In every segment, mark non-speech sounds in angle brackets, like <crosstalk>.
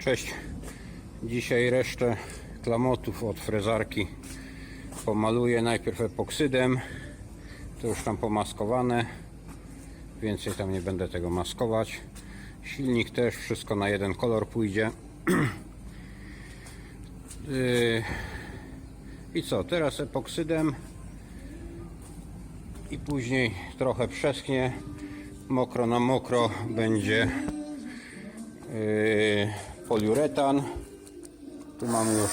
Cześć. Dzisiaj resztę klamotów od frezarki pomaluję najpierw epoksydem. To już tam pomaskowane. Więcej tam nie będę tego maskować. Silnik też, wszystko na jeden kolor pójdzie. Yy, <clears throat> I co, teraz epoksydem i później trochę przeschnie. Mokro na mokro będzie yy, poliuretan. Tu mamy już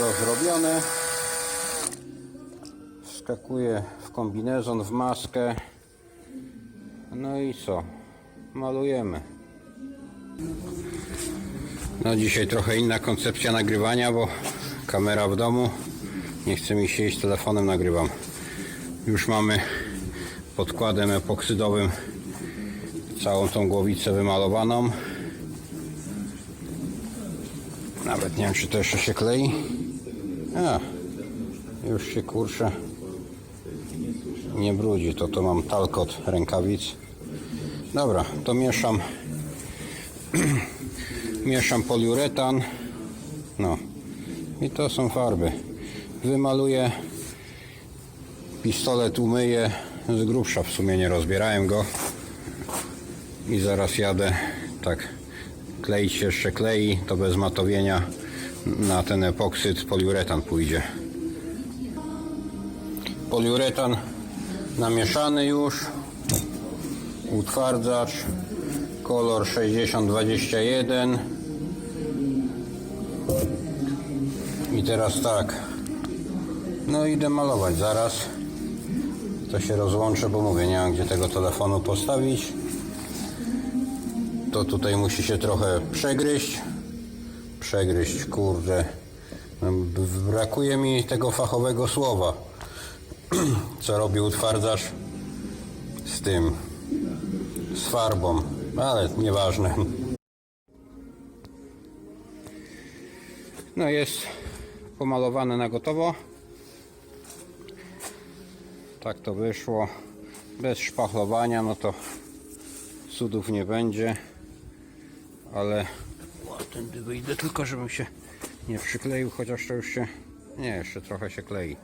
rozrobione. Wskakuję w kombinezon, w maskę. No i co? Malujemy. No dzisiaj trochę inna koncepcja nagrywania, bo kamera w domu. Nie chce mi się iść telefonem, nagrywam. Już mamy podkładem epoksydowym całą tą głowicę wymalowaną. Nawet nie wiem, czy to jeszcze się klei. A, już się kurczę nie brudzi. To to mam talkot rękawic. Dobra, to mieszam <clears throat> mieszam poliuretan. No. I to są farby. Wymaluję. Pistolet umyję. Z grubsza w sumie nie rozbierałem go. I zaraz jadę. Tak. Kleić się jeszcze klei. To bez matowienia na ten epoksyd poliuretan pójdzie. Poliuretan namieszany już. Utwardzacz. Kolor 6021. I teraz tak. No idę malować zaraz. To się rozłączę, bo mówię, nie mam gdzie tego telefonu postawić. To tutaj musi się trochę przegryźć. Przegryźć, kurde. No, Brakuje mi tego fachowego słowa. <clears throat> Co robi utwardzacz z tym, z farbą, ale nieważne. No jest pomalowane na gotowo. Tak to wyszło. Bez szpachlowania, no to cudów nie będzie. Ale o, tędy wyjdę tylko, żebym się nie przykleił, chociaż to już się... Nie, jeszcze trochę się klei.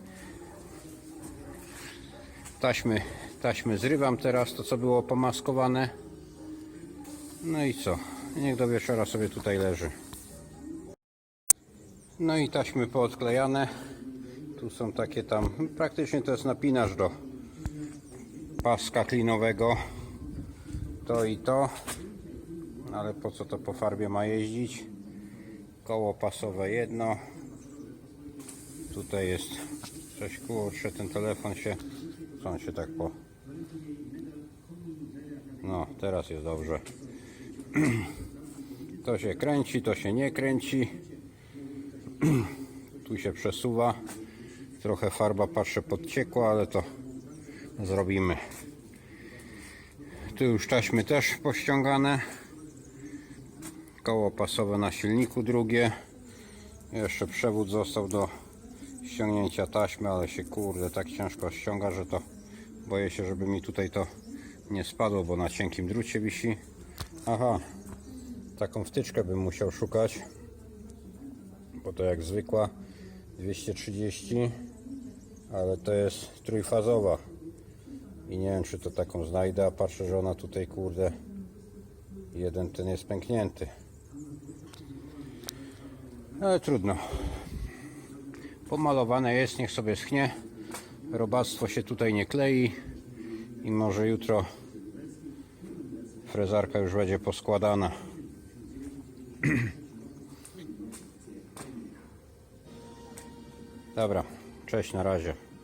Taśmy, taśmy zrywam teraz, to co było pomaskowane. No i co? Niech do wieczora sobie tutaj leży. No i taśmy poodklejane. Tu są takie tam, praktycznie to jest napinasz do paska klinowego. To i to. Ale po co to po farbie ma jeździć? Koło pasowe jedno. Tutaj jest coś kurczę, ten telefon się, co on się tak po... No, teraz jest dobrze. <clears throat> To się kręci, to się nie kręci. <clears throat> Tu się przesuwa. Trochę farba patrzę podciekła, ale to zrobimy. Tu już taśmy też pościągane. Koło pasowe na silniku drugie. Jeszcze przewód został do ściągnięcia taśmy, ale się kurde tak ciężko ściąga, że to boję się, żeby mi tutaj to nie spadło, bo na cienkim drucie wisi. Aha, taką wtyczkę bym musiał szukać, bo to jak zwykła 230, ale to jest trójfazowa i nie wiem czy to taką znajdę, a patrzę, że ona tutaj kurde jeden ten jest pęknięty. Ale trudno. Pomalowane jest, niech sobie schnie. Robactwo się tutaj nie klei i może jutro frezarka już będzie poskładana. <clears throat> Dobra, cześć na razie.